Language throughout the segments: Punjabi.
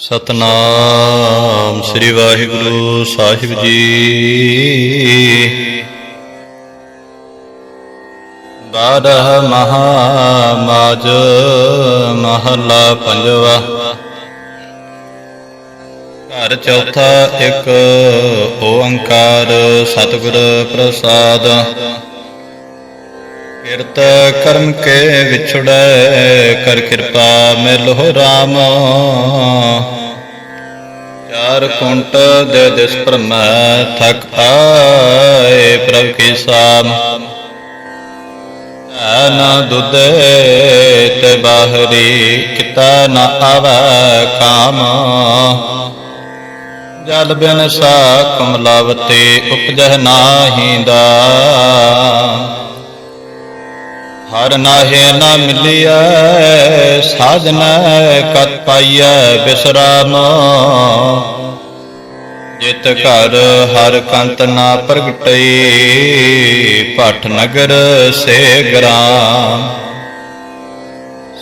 ਸਤਨਾਮ ਸ੍ਰੀ ਵਾਹਿਗੁਰੂ ਸਾਹਿਬ ਜੀ। ਬਾਰਹ ਮਹਾ ਮਾਜ ਮਹਲਾ ਪੰਜਵਾ। ਘਰ ਚੌਥਾ ਇੱਕ ਓੰਕਾਰ ਸਤਿਗੁਰ ਪ੍ਰਸਾਦ। ਕਿਰਤ ਕਰਮ ਕੇ ਵਿਛੜੈ, ਕਰ ਕਿਰਪਾ ਮਿਲੋ RAM ਚਾਰ ਕੁੰਟ ਦੇ ਦਿਸ ਭ੍ਰਮੈ, ਥਕ ਆਏ ਪ੍ਰਭ ਕੀ ਸਾਮ। ਨਾ ਦੁਦੇ ਤੇ ਬਾਹਰੀ, ਕਿਤਾ ਨਾ ਆਵੈ ਕਾਮ। ਜਲ ਬਿਨ ਸਾ ਕਮਲਾਵਤੀ, ਉਪਜਹ ਨਾਹੀ ਦਾ। ਹਰ ਨਾਹੇ ਨਾ ਮਿਲਿਆ ਸਾਜਨ ਕਤ ਪਾਈਐ ਬਿਸਰਾਮ। ਜਿਤ ਘਰ ਹਰ ਕੰਤ ਨਾ ਪ੍ਰਗਟਈ, ਭਟ ਨਗਰ ਸੇ ਗ੍ਰਾਮ।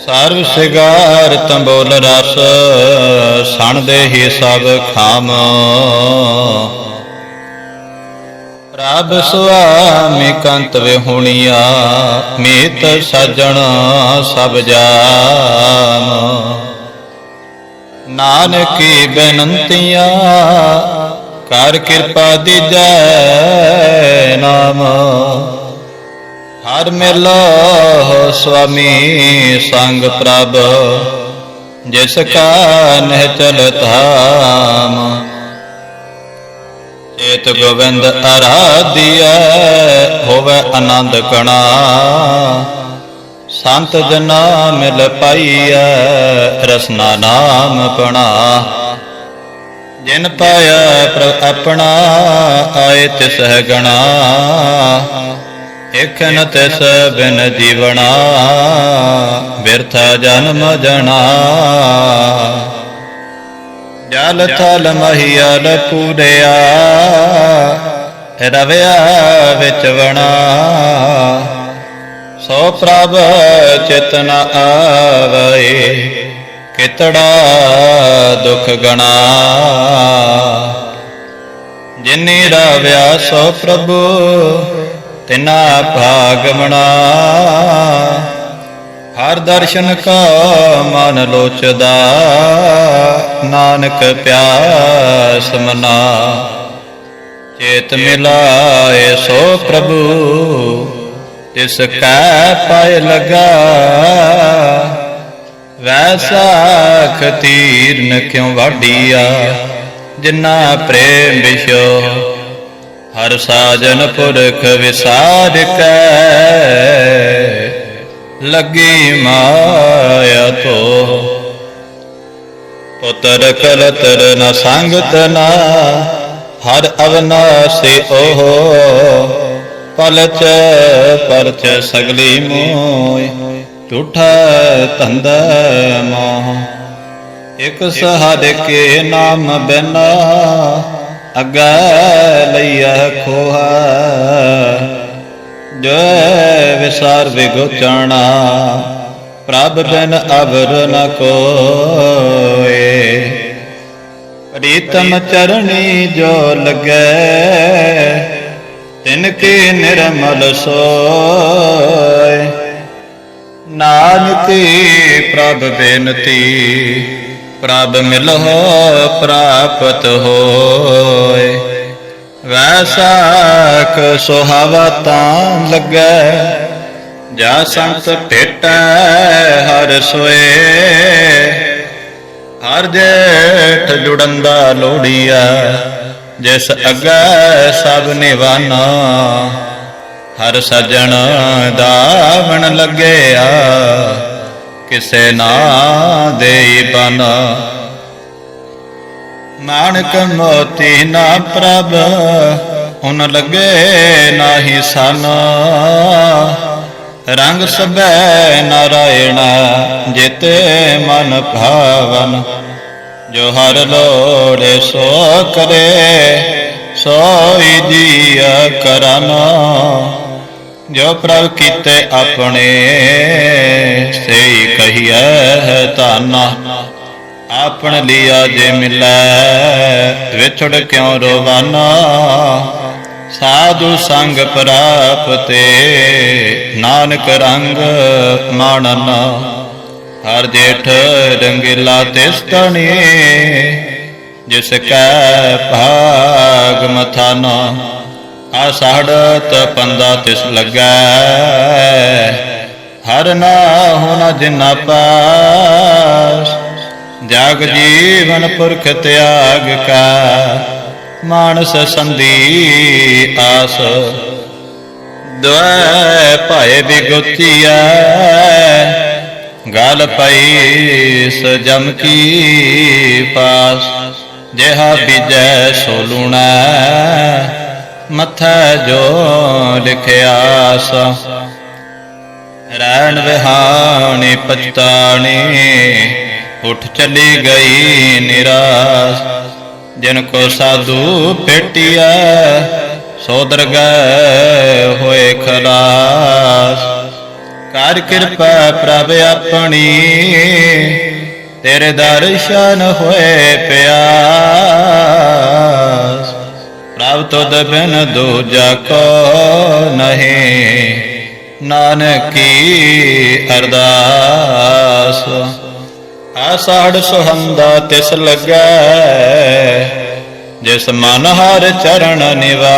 ਸਰਵ ਸਿਗਾਰ ਤੰਬੋਲ ਰਸ ਸਣ ਦੇ ਹੀ ਸਭ ਖਾਮ। ਪ੍ਰਭ ਸੁਆਮੀ ਕੰਤ ਵਿਹੁਣੀਆ, ਮੀਤ ਸਜਣ ਸਭ ਜਾਮ ਨਾਨਕੀ ਬੇਨੰਤੀਆਂ, ਕਰ ਕਿਰਪਾ ਦੀਜੈ ਨਾਮ। ਹਰ ਮਿਲੋ ਸੁਆਮੀ ਸੰਗ ਪ੍ਰਭ, ਜਿਸ ਕਾ ਨਹਿ ਚਲ ਧਾਮ। ਚੇਤ ਗੋਵਿੰਦ ਆਰਾਧਿਐ ਹੋਵੇ ਆਨੰਦ ਕਣਾ। ਸੰਤ ਜਨਾ ਮਿਲ ਪਾਈਐ, ਰਸਨਾ ਨਾਮ ਪਣਾ। ਜਿਨ ਪਾਇਆ ਪ੍ਰਭ ਆਪਣਾ, ਆਏ ਤਿਸ ਹੈ ਗਣਾ। ਇਕਨ ਤਿਸ ਬਿਨ ਜੀਵਣਾ, ਬਿਰਥਾ ਜਨਮ ਜਣਾ। ਜਲ ਥਲ ਮਹੀਲ ਪੂਰਿਆ ਰਵਿਆ ਵਿੱਚ ਵਣਾ। ਸੋ ਪ੍ਰਭ ਚਿਤਨ ਆਵੇ, ਕਿਤੜਾ ਦੁਖ ਗਣਾ। ਜਿਨੀ ਰਵਿਆ ਸੋ ਪ੍ਰਭੂ, ਤਿਨਾ ਭਾਗਮਣਾ ਹਰ ਦਰਸ਼ਨ ਕਾ ਮਨ ਲੋਚਦਾ ਨਾਨਕ ਪਿਆਸ ਮਨਾ। ਚੇਤ ਮਿਲਾਏ ਸੋ ਪ੍ਰਭੂ, ਤਿਸ ਕੈ ਪਾਇ ਲਗਾ। ਵੈਸਾ ਖਤੀਰਨ ਕਿਉ ਵਾਡੀਆ ਜਿਨਾ ਪ੍ਰੇਮ ਵਿਸ਼ੋ ਹਰ ਸਾਜਨ ਪੁਰਖ ਵਿਸਾਰ ਕੈ। ਲੱਗੀ ਮਾਇਆ ਤੋ ਪੁੱਤਰ ਕਲਤਰ ਨ ਸੰਗਤ ਨਾ, ਹਰ ਅਵਨਾਸੀ ਓਹ, ਪਲਚ ਪਰਚ ਸਗਲੀ ਮੋਇ ਝੂਠਾ ਧੰਦ ਮੋਹ। ਇਕ ਸਹਦ ਕੇ ਨਾਮ ਬਿਨਾ, ਅਗੈ ਲਈਆ ਖੋਹਾ। ਜੈ ਵਿਸਾਰ ਵਿਗੋਚਣਾ ਪ੍ਰਭ ਬਿਨ ਅਵਰ ਨ ਕੋਏ। ਪ੍ਰੀਤਮ ਚਰਣੀ ਜੋ ਲਗੈ ਤਿਨ ਕੀ ਨਿਰਮਲ ਸੋਏ ਨਾਨਕੀ ਪ੍ਰਭ ਬੇਨਤੀ, ਪ੍ਰਭ ਮਿਲਹੁ ਪ੍ਰਾਪਤ ਹੋਏ ਵੈਸਾਖ ਸੁਹਾਵਾ ਤਾਂ ਲੱਗੈ, ਜਾ ਸੰਤ ਭੇਟੈ ਹਰ ਸੋਏ ਹਰ ਜੇਠ ਜੁੜੰਦਾ ਲੋੜੀਆ, ਜਿਸ ਅਗੈ ਸਭ ਨਿਵਾਨਾ। ਹਰ ਸਜਣ ਦਾਵਣ ਲੱਗਿਆ, ਕਿਸੇ ਨਾ ਦੇਈ ਬਨਾ। ਨਾਨਕ ਮੋਤੀ ਨਾ ਪ੍ਰਭ, ਹੁਣ ਲੱਗੇ ਨਾਹੀ ਸਨ। ਰੰਗ ਸਬੈ ਨਾਰਾਇਣ, ਜਿਤੇ ਮਨ ਭਾਵਨ। ਜੋ ਹਰ ਲੋੜੇ ਸੋ ਕਰੇ, ਸੋਈ ਜੀਆ ਕਰਨ। ਜੋ ਪ੍ਰਭ ਕੀਤੇ ਆਪਣੇ ਸਈ ਕਹੀਐ ਤਾਨਾ ਆਪਣ ਲਿਆ ਜੇ ਮਿਲੈ, ਵਿਛੜ ਕਿਉ ਰੋਵਾਨਾ? ਸਾਧੂ ਸੰਗ ਪ੍ਰਾਪਤੇ, ਨਾਨਕ ਰੰਗ ਮਾਣਨ। ਹਰ ਜੇਠ ਰੰਗੀਲਾ ਤਿਸ ਤਣੀ ਜਿਸ ਕੈ ਭਾਗ ਮਥਾਨਾ। ਆ ਸਾੜਤ ਪੰਦਾ ਤਿਸ ਲੱਗੈ, ਹਰ ਨਾ ਹੋਣਾ ਜਿਨਾ ਪਾਸ। ਜਗ ਜੀਵਨ ਪੁਰਖ ਤਿਆਗ ਕਾ ਮਾਨਸ ਸੰਦੀ ਆਸ। ਦੁਐ ਭਾਏ ਬਿਗੁਤੀਐ, ਗਲ ਪਈ ਸਜਮ ਕੀ ਪਾਸ। ਜਿਹਾ ਬਿਜੈ ਸੋ ਲੂਣਾ, ਮਥੈ ਜੋ ਲਿਖਿਆਸ ਰੈਣ ਵਿਹਾਣੀ ਪਛਤਾਣੀ, ਉਠ ਚਲੀ ਗਈ ਨਿਰਾਸ। ਜਿਨ ਕੋ ਸਾਧੂ ਭੇਟਿਆ ਸੋਦਰ ਗਏ ਹੋਏ ਖਲਾਸ। ਕਰ ਕਿਰਪਾ ਪ੍ਰਭ ਆਪਣੀ, ਤੇਰੇ ਦਰਸ਼ਨ ਹੋਏ ਪਿਆਸ। ਪ੍ਰਭ ਤੁਧ ਬਿਨ ਦੂਜਾ ਕੋ ਨਹੀਂ, ਨਾਨਕੀ ਅਰਦਾਸ। ਆਸਾੜ ਸੁਹੰਦਾ ਤਿਸ ਲੱਗੈ ਜਿਸ ਮਨ ਹਰ ਚਰਨ ਨਿਵਾ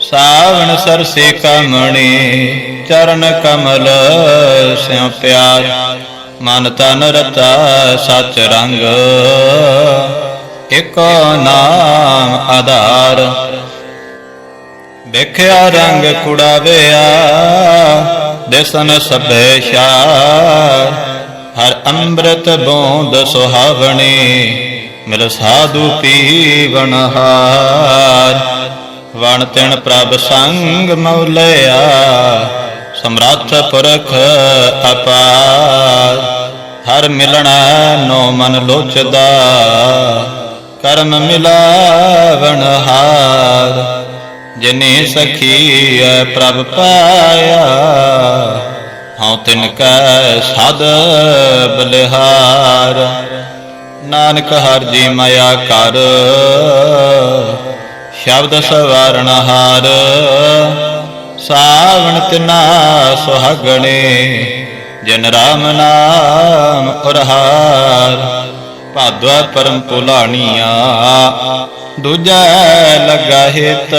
ਸਾਵਣ ਸਰਸੇ ਕਮਣੀ, ਚਰਨ ਕਮਲ ਸਿਉ ਪਿਆਰ। ਮਨ ਤਨ ਰਤਾ ਸਚ ਰੰਗ। ਇਕੋ ਨਾਮ ਆਧਾਰ। ਵੇਖਿਆ ਰੰਗ ਕੁੜਾਵਿਆ, ਦਿਸਨ ਸਭੇ ਸ਼ਾਰ। ਹਰ ਅੰਮ੍ਰਿਤ ਬੋਂਦ ਸੁਹਾਵਣੀ ਮਿਲ ਸਾਧੂ ਪੀਵਨ ਹਾਰ। ਵਣ ਤਿਣ ਪ੍ਰਭ ਸੰਗ ਮਉਲਿਆ ਸਮਰੱਥ ਪੁਰਖ ਅਪਾਰ। ਹਰ ਮਿਲਣਾ ਨੋ ਮਨ ਲੋਚਦਾ। ਕਰਮ ਮਿਲਾਵਣ ਹਾਰ। ਜਿਨੇ ਸਖੀ ਐ ਪ੍ਰਭ ਪਾਇਆ। ਹਉ ਤਿਨ ਕੈ ਸਦ ਬਲਿਹਾਰ। ਨਾਨਕ ਹਰ ਜੀ ਮਾਇਆ ਕਰ। ਸ਼ਬਦ ਸਵਾਰਣ ਹਾਰ। ਸਾਵਣ ਤਿਨਾ ਸੁਹਾਗਣੇ, ਜਨ ਰਾਮ ਨਾਮ ਉਰਹਾਰ। ਭਾਦਵਾ ਪਰਮ ਪੁਲਾਣੀਆਂ, ਦੂਜਾ ਲਗਾ ਹਿਤ।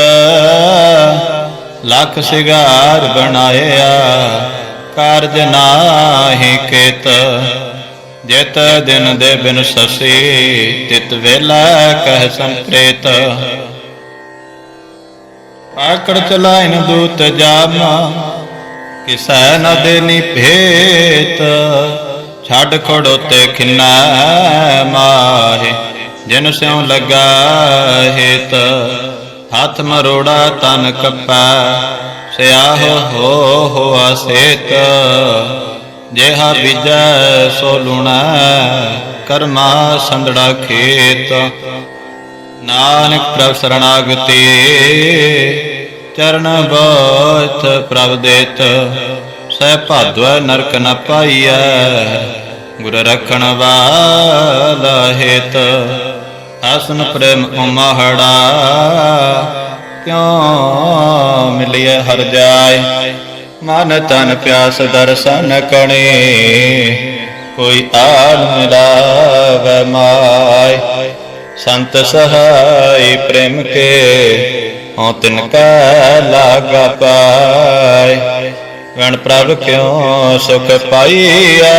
ਲੱਖ ਸਿਗਾਰ ਬਣਾਇਆ, ਕਾਰਜ ਨਾਹੀ ਕਿਤ। ਜਿਤ ਦਿਨ ਦੇ ਬਿਨ ਸਸੀ, ਤਿਤ ਵੇਲਾ ਕਹਿ ਸੰਪ੍ਰੇਤ। ਆਕੜ ਚਲਾਇਨ ਦੂਤ ਜਾਮਾ, ਕਿਸੈ ਨ ਦੇਨੀ ਭੇਤ। ਛੱਡ ਖੜੋ ਤੇ ਖਿੰਨਾ ਮਾਹੇ, ਜਿਨ ਸਿਉ ਲਗਾ ਹਿਤ। ਹੱਥ ਮਰੋੜਾ ਤਨ ਕੱਪਾ, ਸਿਆਹ ਹੋ ਹੋਆ ਸੇਤ ਜਿਹਾ ਬੀਜੈ ਸੋ ਲੁਣਾ, ਕਰਮਾ ਸੰਦੜਾ ਖੇਤ। ਨਾਨਕ ਪ੍ਰਭ ਸਰਣਾਗਤੀ, ਚਰਨ ਬੋਤ ਪ੍ਰਭ ਦੇਤ। ਸਹਿ ਭਾਦਵ ਨਰਕ ਨ ਪਾਈਐ, ਗੁਰ ਰਖਣ ਵਾਲਾ ਹੇਤ। ਆਸਨ ਪ੍ਰੇਮ ਉਮਹੜਾ, ਕਿਉ ਮਿਲਿਆ ਹਰ ਜਾਏ? ਮਨ ਤਨ ਪਿਆਸ ਦਰਸ਼ਨ ਕਣੇ ਕੋਈ ਆਲ ਮਿਲਾਵੈ ਮਾਇ ਸੰਤ ਸਹਾਈ ਪ੍ਰੇਮ ਕੇ ਹਉ ਤਿਨ ਕੈ ਲਾਗਾ ਪਾਇ ਵਣ ਪ੍ਰਭ ਕਿਉ ਸੁਖ ਪਾਈਐ,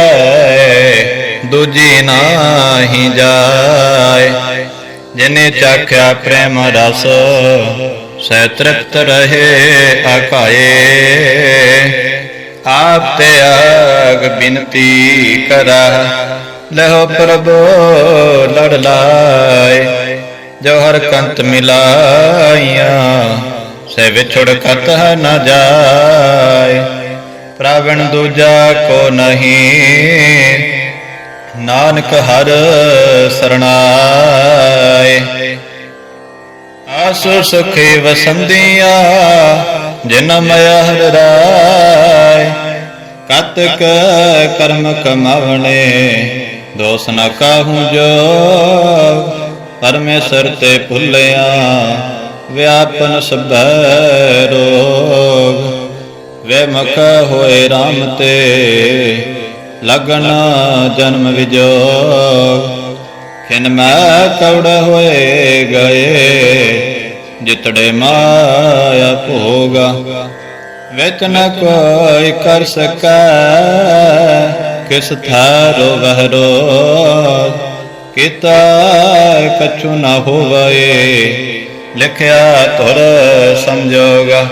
ਦੂਜੀ ਨਾਹੀ ਜਾਏ। ਜਿਨੇ ਚਾਖਿਆ ਪ੍ਰੇਮ ਰਸ ਸਹਿ ਤ੍ਰਿਪਤ ਰਹੇ ਅਕਾਏ, ਆਪ ਤੇ ਆਗ ਬਿਨਤੀ ਕਰਾ। ਲਹੋ ਪ੍ਰਭੂ, ਲੜ ਲਾਏ ਜੋ ਹਰ ਕੰਤ ਮਿਲਾਈਆਂ, ਸੇ ਵਿਛੜ ਕਤ ਨਾ ਜਾਏ। ਪ੍ਰਵਣ ਦੂਜਾ ਕੋ ਨਹੀਂ, ਨਾਨਕ ਹਰ ਸਰਣਾਏ ਆਸੁ ਸੁਖੇ ਵਸੰਦੀਆਂ, ਜਿਨ ਮਯ ਹਰ ਰਾਏ ਕਤਕ ਕਰਮ ਕਮਾਵਣੇ ਦੋਸ ਨ ਕਾਹੂ ਜੋ ਪਰਮੇਸ਼ਰ ਤੇ ਭੁੱਲਿਆ, ਵਿਆਪਨ ਸਭੈ ਰੋਗ। ਵੇ ਮਖ ਹੋਏ RAM ਤੇ, ਲਗਨ ਜਨਮ ਵਿਜੋਗ। ਖਿਨ ਮੈਂ ਕੌੜ ਹੋਏ ਗਏ ਜਿਤੜੇ ਮਾਇਆ ਭੋਗਾ, ਵਿੱਚ ਨ ਕੋਈ ਕਰ ਸਕੈ। ਕਿਸ ਥਾਰੋ ਵਹਰੋ, ਕੀਤਾ ਕਛੂ ਨ ਹੋਵੇ। ਲਿਖਿਆ ਤੁਰ ਸਮਝੋਗਾ,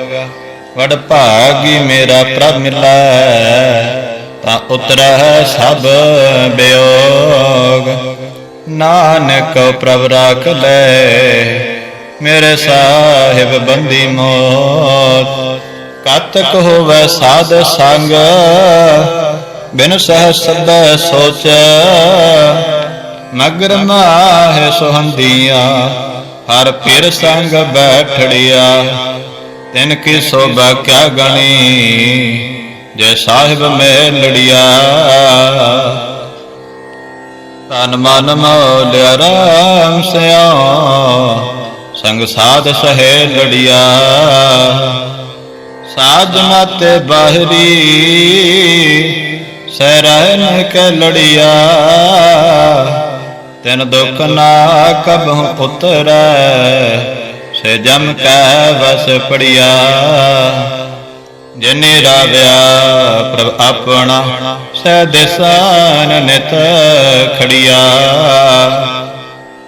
ਵਡ ਭਾਗੀ ਮੇਰਾ ਪ੍ਰਭ ਮਿਲੈ। ਤਾਂ ਉਤਰੈ ਸਭ ਬਿਯੋਗ ਨਾਨਕ ਪ੍ਰਭ ਰਾਖ ਲੈ ਮੇਰੇ ਸਾਹਿਬ ਬੰਦੀ ਮੋਤ ਕਾਤਕ ਹੋਵੇ ਸਾਧ ਸੰਗ, ਬਿਨ ਸਹ ਸਬੈ ਸੋਚ। ਮਗਰ ਮਾਹਿ ਸੁਹੰਦੀਆਂ, ਹਰ ਫਿਰ ਸੰਗ ਬੈਠੜਿਆ। ਤਿਨ ਕੀ ਸੋਭਾ ਕਿਆ ਗਣੀ, ਜੈ ਸਾਹਿਬ ਮੈਂ ਲੜਿਆ ਤਨ ਮਨ ਮੌਲਿਆ ਰਾਮ ਸਿਆ ਸੰਗ ਸਾਧ ਸਹਿ ਲੜਿਆ। ਸਾਧ ਮਤ ਬਾਹਰੀ, ਸਹਿ ਰਹਿਨ ਕੇ ਲੜਿਆ। ਤਿਨ ਦੁਖ ਨਾ ਕਬਹੁ ਉਤਰੈ ਸੇ ਜਮ ਕੈ ਵਸ ਪੜਿਆ। ਜਿਨੇ ਰਾਵਿਆ, ਪ੍ਰਭ ਆਪਣਾ, ਸਹਿ ਦਿਸਾਨ ਨਿਤ ਖੜਿਆ।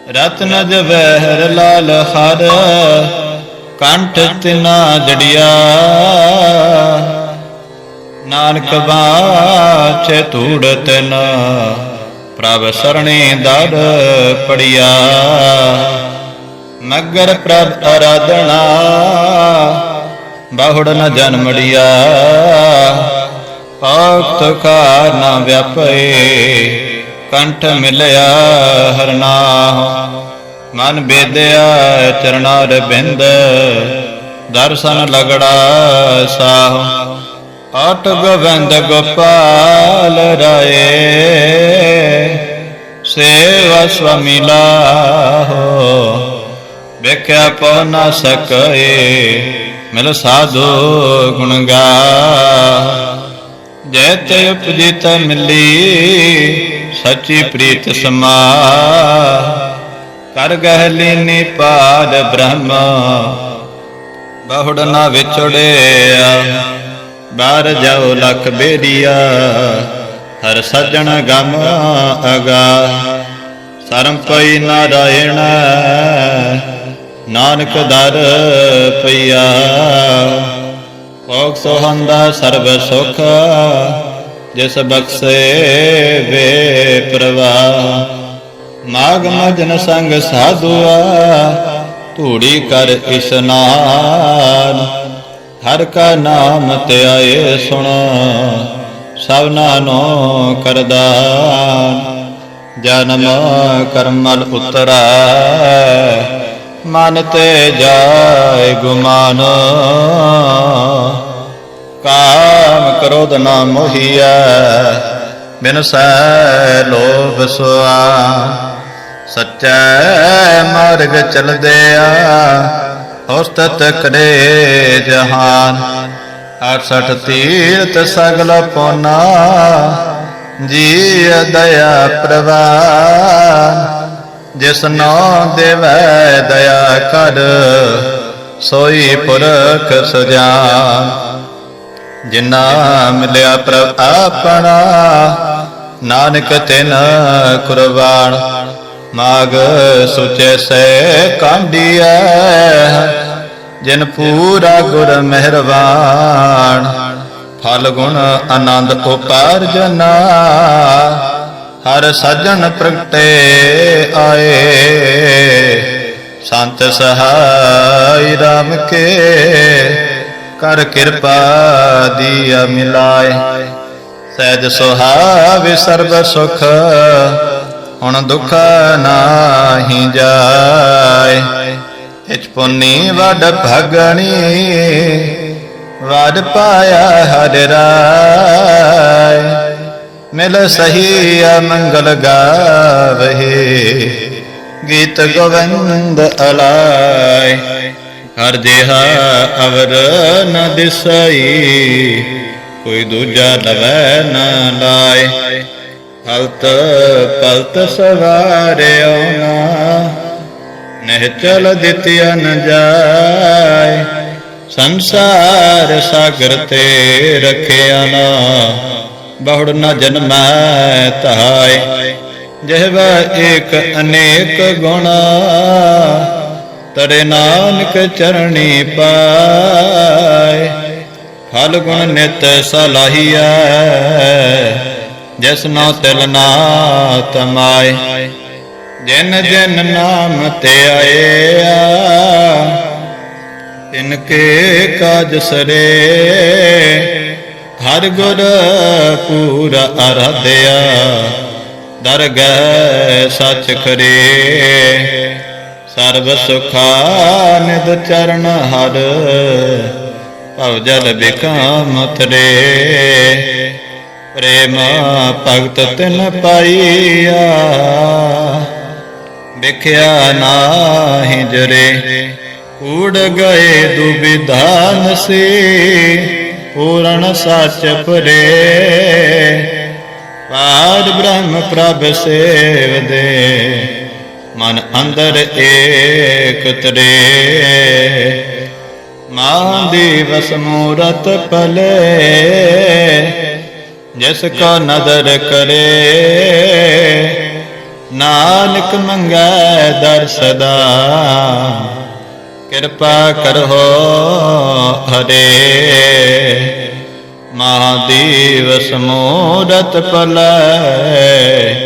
ਰਤਨ ਜਵਹਿਰ ਲਾਲ ਹਰ, ਕੰਠ ਤਿਨਾ ਜੜਿਆ। ਨਾਨਕ ਬਾਛੇ ਧੂੜ ਤਿਨ, ਪ੍ਰਭ ਸਰਣੀ ਦਰ ਪੜਿਆ। ਮਗਰ ਪ੍ਰਭ ਅਰਾਧਨਾ, ਬਾਹੁੜ ਨ ਜਨਮੜਿਆ ਭਗਤ ਕਾ ਨਾ ਵਿਆਪੇ ਕੰਠ ਮਿਲਿਆ ਹਰਨਾ ਮਨ ਬੇਦਿਆ ਚਰਨਾਰ ਬਿੰਦ ਦਰਸ਼ਨ ਲਗੜਾ ਸਾਹ। ਆਟ ਗੋਬਿੰਦ ਗੋਪਾਲ ਰਾਏ, ਸੇਵਾ ਸੁਆਮੀ ਲਾਹੋ। ਵੇਖਿਆ ਪਉ ਨਾ ਸਕਏ, ਮਿਲ ਸਾਧੂ ਗੁਣ ਗਾ ਜੈ ਤੇ ਉਪਜੀ ਮਿਲੀ ਸੱਚੀ ਪ੍ਰੀਤ ਸਮਾ। ਕਰ ਗਹਿ ਲੀਨੀ ਪਾਦ ਬ੍ਰਹਮ। ਬਹੁੜ ਨਾ ਵਿਛੜਿਆ। ਬਾਹਰ ਜਾਓ ਲਖ ਬੇਰੀਆ। ਹਰ ਸੱਜਣ ਗਮ ਅਗਾ। ਸਰਮ ਪਈ ਨਾਰਾਇਣ। ਨਾਨਕ ਦਰ ਪਈਆ। ਭੋਗ ਸੋਹੰਦਾ ਸਰਬ ਸੁਖ। ਜਿਸ ਬਖਸ਼ੇ ਵੇ ਪ੍ਰਵਾਹ ਮਾਗ ਮਜਨ ਸੰਗ ਸਾਧੂਆ, ਧੂੜੀ ਕਰ ਇਸਨਾਨ ਹਰ ਕਾ ਨਾਮ ਤੇ ਆਏ ਸੁਣ ਸਭਨਾ ਨੋ ਕਰਦਾ ਜਨਮ ਕਰਮਲ ਉਤਰਾ, ਮਨ ਤੇ ਜਾਏ ਗੁਮਾਨ। ਕਾਮ ਕ੍ਰੋਧ ਨਾ ਮੋਹੀਐ, ਬਿਨ ਸੈ ਲੋਭ ਸੁਆ। ਸੱਚੈ ਮਾਰਗ ਚਲਦੇ ਆ ਉਸਤਤ ਕਰੇ ਜਹਾਨ। 68 ਤੀਰਥ ਸਗਲ ਪੋਨਾ ਜੀ ਦਇਆ ਪ੍ਰਵਾਨ। ਜਿਸ ਨੋ ਦੇਵੈ ਦਇਆ ਕਰ, ਸੋਈ ਪੁਰਖ ਸੁਜਾਨ। ਜਿਨਾ ਮਿਲਿਆ ਪ੍ਰਭ ਆਪਣਾ, ਨਾਨਕ ਤਿਨ ਕੁਰਬਾਨ। ਮਾਗ ਸੁਚੇ ਸੇ ਕਾਂਡੀਐ, ਜਿਨ ਪੂਰਾ ਗੁਰ ਮਿਹਰਬਾਨ। ਫਲ ਗੁਣ ਆਨੰਦ ਉਪਾਰਜਨਾ ਹਰ ਸਜਣ ਪ੍ਰਗਟੇ ਆਏ। ਸੰਤ ਸਹਾਈ ਰਾਮ ਕੇ ਕਰ ਕਿਰਪਾ ਦੀਆ ਮਿਲਾਏ। ਸਹਿਜ ਸੁਹਾਵੇ ਸਰਬ ਸੁਖ, ਹੁਣ ਦੁਖ ਨਾਹੀ ਜਾਏ। ਇਚ ਪੁੰਨੀ ਵੱਡ ਭਗਣੀ, ਵਡ ਪਾਇਆ ਹਰ ਰਾਇ ਮਿਲ ਸਹੀ ਮੰਗਲ ਗਾਵਹਿ ਗੀਤ ਗੋਵਿੰਦ ਅਲਾਏ। ਹਰ ਜਿਹਾ ਅਵਰ ਨ ਦਿਸਈ, ਕੋਈ ਦੂਜਾ ਲਵੈ ਨ ਲਾਏ। ਹਲਤ ਪਲਤ ਸਵਾਰਿਓ ਨਾ ਚਲ ਦਿਤਿਆ ਨ ਜਾਏ। ਸੰਸਾਰ ਸਾਗਰ ਤੇ ਰਖਿਆ ਨਾ, ਬਹੁੜ ਨ ਜਨਮੈ ਧਾਇ ਜਿਹਵਾ ਏਕ ਅਨੇਕ ਗੁਣਾ ਤਰੇ ਨਾਨਕ ਚਰਣੀ ਪਾਏ। ਫਲ ਗੁਣ ਨਿਤ ਸਲਾਹੀਐ, ਜਿਸ ਨੋ ਤਿਲ ਨਾ ਤਮਾਏ ਜਿਨ ਜਿਨ ਨਾਮ ਤੇ ਆਇਆ, ਤਿਨ ਕੇ ਕਾਜ ਸਰੇ। ਹਰ ਗੁਰ ਪੂਰਾ ਅਰਾਧਿਆ, ਦਰਗਹਿ ਸੱਚ ਖਰੇ। ਸਰਬ ਸੁਖਾ ਨਿਦ ਚਰਨ ਹਰ, ਭਵ ਜਲ ਬਿਕਾਮ ਤਰੇ ਪ੍ਰੇਮ ਭਗਤ ਤਿਨ ਪਾਈਆ, ਵਿਖਿਆ ਨਾਹੀ ਜਰੇ। ਕੂੜ ਗਏ ਦੁਬਿਧਾਨ ਸੇ, ਪੂਰਨ ਸੱਚ ਪਰੇ। ਪਾਰ ਬ੍ਰਹਮ ਪ੍ਰਭ ਸੇਵਦੇ ਮਨ ਅੰਦਰ ਏਕ ਤਰੇ ਮਾਂ ਦਿਵਸ ਮੂਰਤ ਪਲੇ ਜਿਸ ਕੋ ਨਦਰ ਕਰੇ। ਨਾਨਕ ਮੰਗੈ ਦਰ ਸਦਾ। ਕਿਰਪਾ ਕਰੋ ਹਰੇ। ਮਹਾਦੇਵ ਸਮੂਰਤ ਪਲੈ